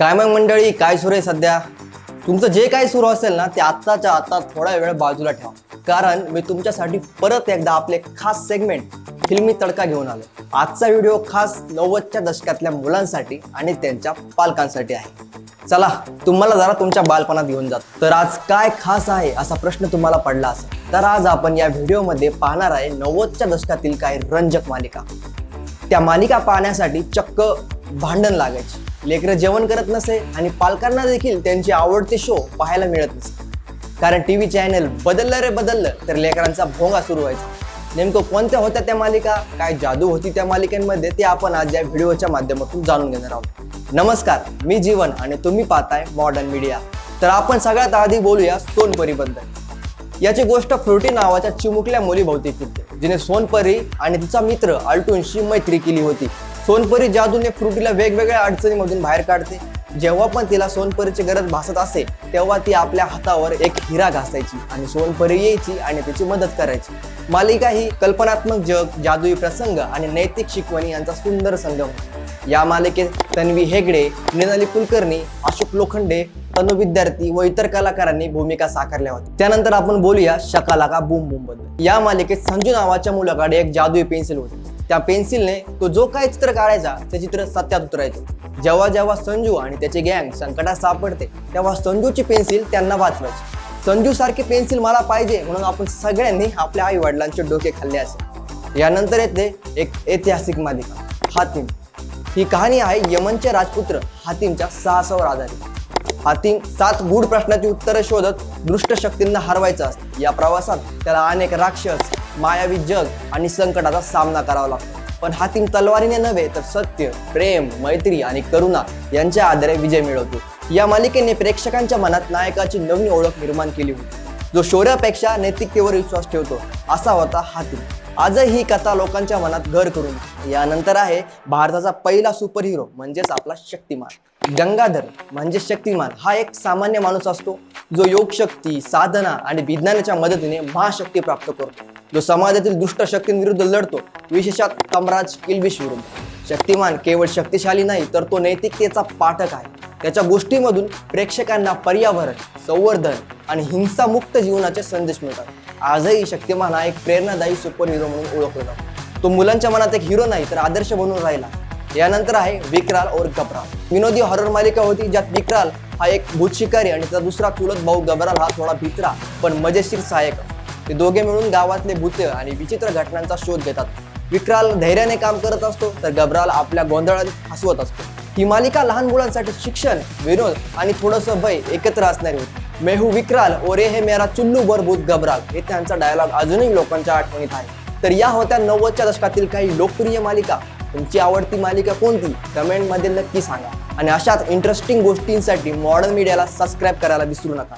काय मग मंडळी काय सुरू आहे सध्या? तुमचं जे काही सुरू असेल ना ते आत्ताच्या आत्ता थोडा वेळ बाजूला ठेवा. कारण मी तुमच्यासाठी परत एकदा आपले खास सेगमेंट फिल्मी तडका घेऊन आलो आजचा व्हिडिओ खास नव्वदच्या दशकातल्या मुलांसाठी आणि त्यांच्या पालकांसाठी आहे. चला तुम्हाला जरा तुमच्या बालपणात घेऊन जातो. तर आज काय खास आहे असा प्रश्न तुम्हाला पडला असेल तर आज आपण या व्हिडिओमध्ये पाहणार आहे नव्वदच्या दशकातील काही रंजक मालिका. त्या मालिका पाहण्यासाठी चक्क भांडण लागायची. लेकरं जेवण करत नसे आणि पालकांना देखील त्यांचे आवडते शो पाहायला मिळत नसे. कारण टी व्ही चॅनल बदललं रे बदललं तर लेकरांचा भोंगा सुरू व्हायचा. नेमकं कोणत्या होत्या त्या मालिका काय जादू होती त्या मालिकांमध्ये ते आपण आज या व्हिडिओच्या माध्यमातून जाणून घेणार आहोत. नमस्कार मी जीवन आणि तुम्ही पाहताय मॉडर्न मीडिया तर आपण सगळ्यात आधी बोलूया सोनपरीबद्दल याची गोष्ट फ्रुटी नावाच्या चिमुकल्या मुलीभोवती फिरते जिने सोनपरी आणि तिचा मित्र अल्टूनशी मैत्री केली होती. सोनपरी जादूने फ्रुटीला वेगवेगळ्या अडचणीमधून बाहेर काढते. जेव्हा पण तिला सोनपरीची गरज भासत असे तेव्हा ती आपल्या हातावर एक हिरा घासायची आणि सोनपरी यायची आणि तिची मदत करायची. मालिका ही कल्पनात्मक जग जादुई प्रसंग आणि नैतिक शिकवणी यांचा सुंदर संगम या मालिकेत तन्वी हेगडे मृणाली कुलकर्णी अशोक लोखंडे तनु विद्यार्थी व इतर कलाकारांनी भूमिका साकारल्या होत्या. त्यानंतर आपण बोलूया शकालाका बूम बूमबद्दल. या मालिकेत संजू नावाच्या मुलाकडे एक जादुई पेन्सिल होती. त्या पेन्सिलने तो जो काय चित्र काढायचा ते चित्र सत्यात उतरायचं. जेव्हा जेव्हा संजू आणि त्याची गँग संकटात सापडते तेव्हा संजूची पेन्सिल त्यांना वाचवायची. संजू सारखी पेन्सिल मला पाहिजे म्हणून आपण सगळ्यांनी आपल्या आई वडिलांचे डोके खाल्ले असेल यानंतर येते एक ऐतिहासिक मालिका हातीम. ही कहाणी आहे यमनचे राजपुत्र हातीमच्या साहसावर आधारित. हातीम सात गूढ प्रश्नाची उत्तरं शोधत दुष्ट शक्तींना हरवायचं असतं. या प्रवासात त्याला अनेक राक्षस मायावी जग आणि संकटाचा सामना करावा लागतो. पण हातीम तलवारीने नव्हे तर सत्य प्रेम मैत्री आणि करुणा यांच्या आधारे विजय मिळवतो. या मालिकेने प्रेक्षकांच्या मनात नायकाची नवीन ओळख निर्माण केली होती. जो शौर्यापेक्षा नैतिकतेवर विश्वास ठेवतो असा होता हातीम आजही ही कथा लोकांच्या मनात घर करून यानंतर आहे भारताचा पहिला सुपर हिरो म्हणजेच आपला शक्तिमान. गंगाधर म्हणजे शक्तिमान हा एक सामान्य माणूस असतो. जो योग शक्ती साधना आणि विज्ञानाच्या मदतीने महाशक्ती प्राप्त करतो. जो समाजातील दुष्ट शक्तींविरुद्ध लढतो विशेषात कमराज किलबिश विरुद्ध. शक्तिमान केवळ शक्तिशाली नाही तर तो नैतिकतेचा पाठक आहे. त्याच्या गोष्टीमधून प्रेक्षकांना पर्यावरण संवर्धन आणि हिंसामुक्त जीवनाचे संदेश मिळतात. आजही शक्तिमान हा एक प्रेरणादायी सुपर हिरो म्हणून ओळखला जातो. तो मुलांच्या मनात एक हिरो नाही तर आदर्श बनून राहिला. यानंतर आहे विक्राल और गबराल. विनोदी हॉरर मालिका होती ज्यात विक्राल हा एक भूत शिकारी आणि त्याचा दुसरा चुलत भाऊ गबराल हा थोडा भित्रा पण मजेशीर सहाय्यक. ते दोघे मिळून गावातले भूत आणि विचित्र घटनांचा शोध घेतात. विक्राल धैर्याने काम करत असतो तर गबराल आपल्या गोंधळात हसवत असतो. ही मालिका लहान मुलांसाठी शिक्षण विनोद आणि थोडंसं भय एकत्र असणारी होती. मेहू विक्राल ओरे हे मेरा चुल्लू भरभूत गबराल हे त्यांचा डायलॉग अजूनही लोकांच्या आठवणीत आहे. तर या होत्या नव्वदच्या दशकातील काही लोकप्रिय मालिका. तुमची आवडती मालिका कोणती? कमेंटमध्ये नक्की सांगा. आणि अशाच इंटरेस्टिंग गोष्टींसाठी मॉडर्न मीडियाला सबस्क्राईब करायला विसरू नका.